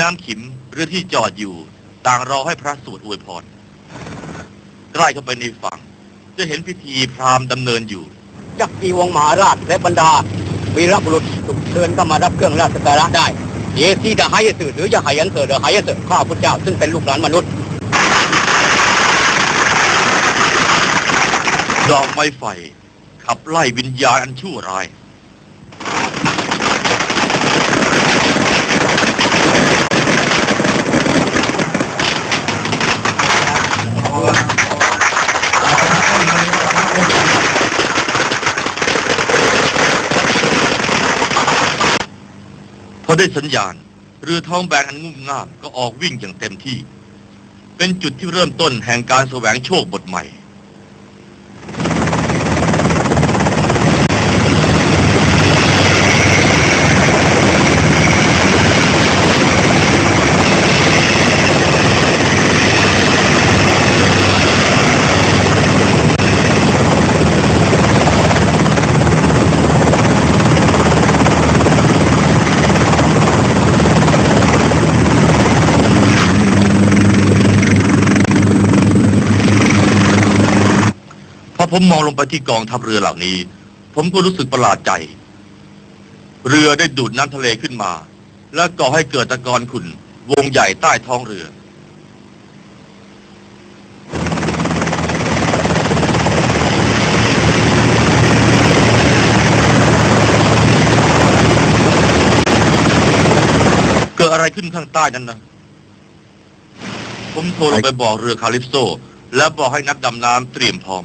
น้ำขิมเรือที่จอดอยู่ ต่างรอให้พระสวดอวยพร ใกล้เข้าไปในฝั่ง จะเห็นพิธีพราหมณ์ดำเนินอยู่จักรีวงศ์มหาราชและบรรดาวีรบุรุษถูกเชิญเข้ามารับเครื่องราชการะได้เยซีดาไฮยสือหรือจะไฮยันเสือหรือไฮยันเสือข้าพุทธเจ้าซึ่งเป็นลูกหลานมนุษย์ดอกไม้ไฟขับไล่วิญญาณอันชั่วร้าย ได้สัญญาณ เรือท้องแบนอันงุ่มง่ามก็ออกวิ่งอย่างเต็มที่ เป็นจุดที่เริ่มต้นแห่งการแสวงโชคบทใหม่ พอผมมองลงไปที่กองทัพเรือเหล่านี้ ผมก็รู้สึกประหลาดใจ เรือได้ดูดน้ำทะเลขึ้นมา และก่อให้เกิดตะกอนขุ่นวงใหญ่ใต้ท้องเรือเกิดอะไรขึ้นข้างใต้นั้นนะผมโทรลงไปบอกเรือคาลิปโซ และบอกให้นักดำน้ำเตรียมพร้อม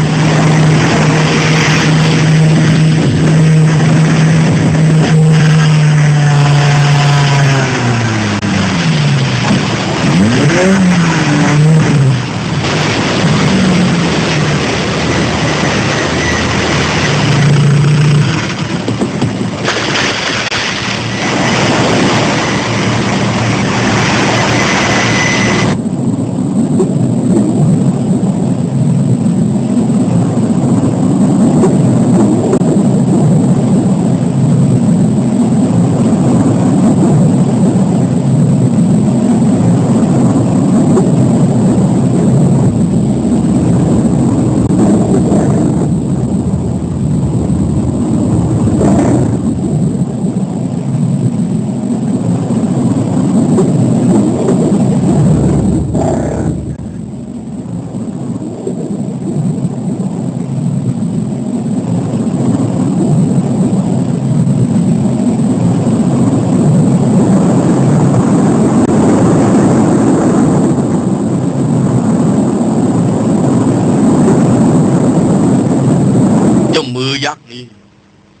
เจ้ามือยักษ์นี้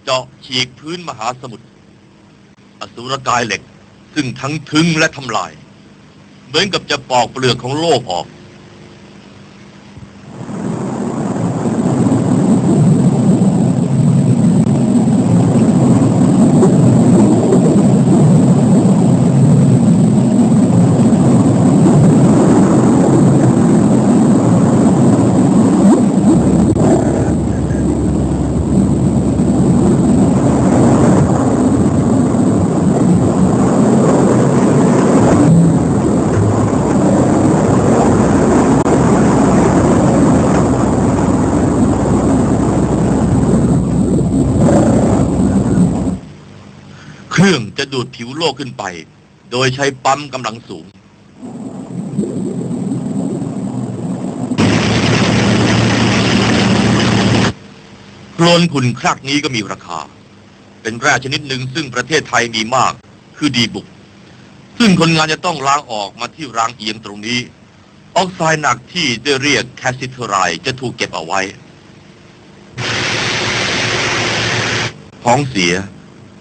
เจาะฉีกพื้นมหาสมุทรอสุรกายเหล็ก ซึ่งทั้งทึงและทำลาย เหมือนกับจะปอกเปลือกของโลกออก รื่องจะดูดผิวโลกขึ้นไป โดยใช้ปั๊มกำลังสูง โคลนขุ่นครักนี้ก็มีราคา เป็นแร่ชนิดหนึ่งซึ่งประเทศไทยมีมาก คือดีบุก ซึ่งคนงานจะต้องล้างออกมาที่รางเอียงตรงนี้ ออกไซด์หนักที่ได้เรียกแคสซิเทอไรด์จะถูกเก็บเอาไว้ ท้องเสีย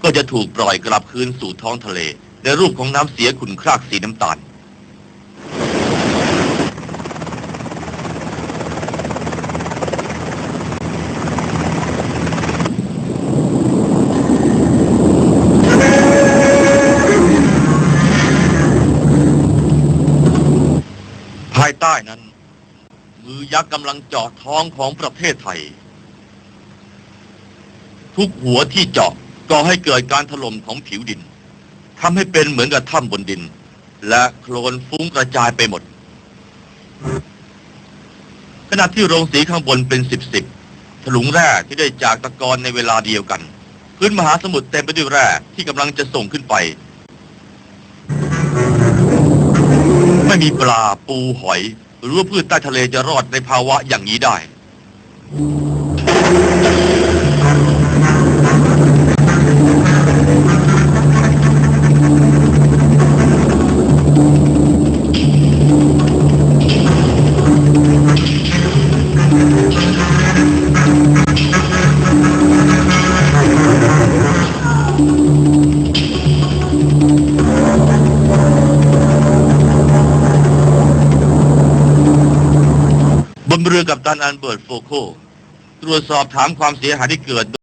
ก็จะถูกปล่อยกลับคืนสู่ท้องทะเล ในรูปของน้ำเสียขุ่นครากสีน้ำตาล ภายใต้นั้น มือยักษ์กำลังเจาะท้องของประเทศไทย ทุกหัวที่เจาะ ก่อให้เกิดการถล่มของผิวดินทำให้เป็นเหมือนกับถ้ำบนดิน และโคลนฟุ้งกระจายไปหมด ขณะที่โรงสีข้างบนเป็นสิบสิบถลุงแร่ที่ได้จากตะกอนในเวลาเดียวกัน พื้นมหาสมุทรเต็มไปด้วยแร่ที่กำลังจะส่งขึ้นไป ไม่มีปลาปูหอย หรือว่าพืชใต้ทะเลจะรอดในภาวะอย่างนี้ได้ เรือกับตันอันเบิร์ตโฟโคตรวจสอบถามความเสียหายที่เกิด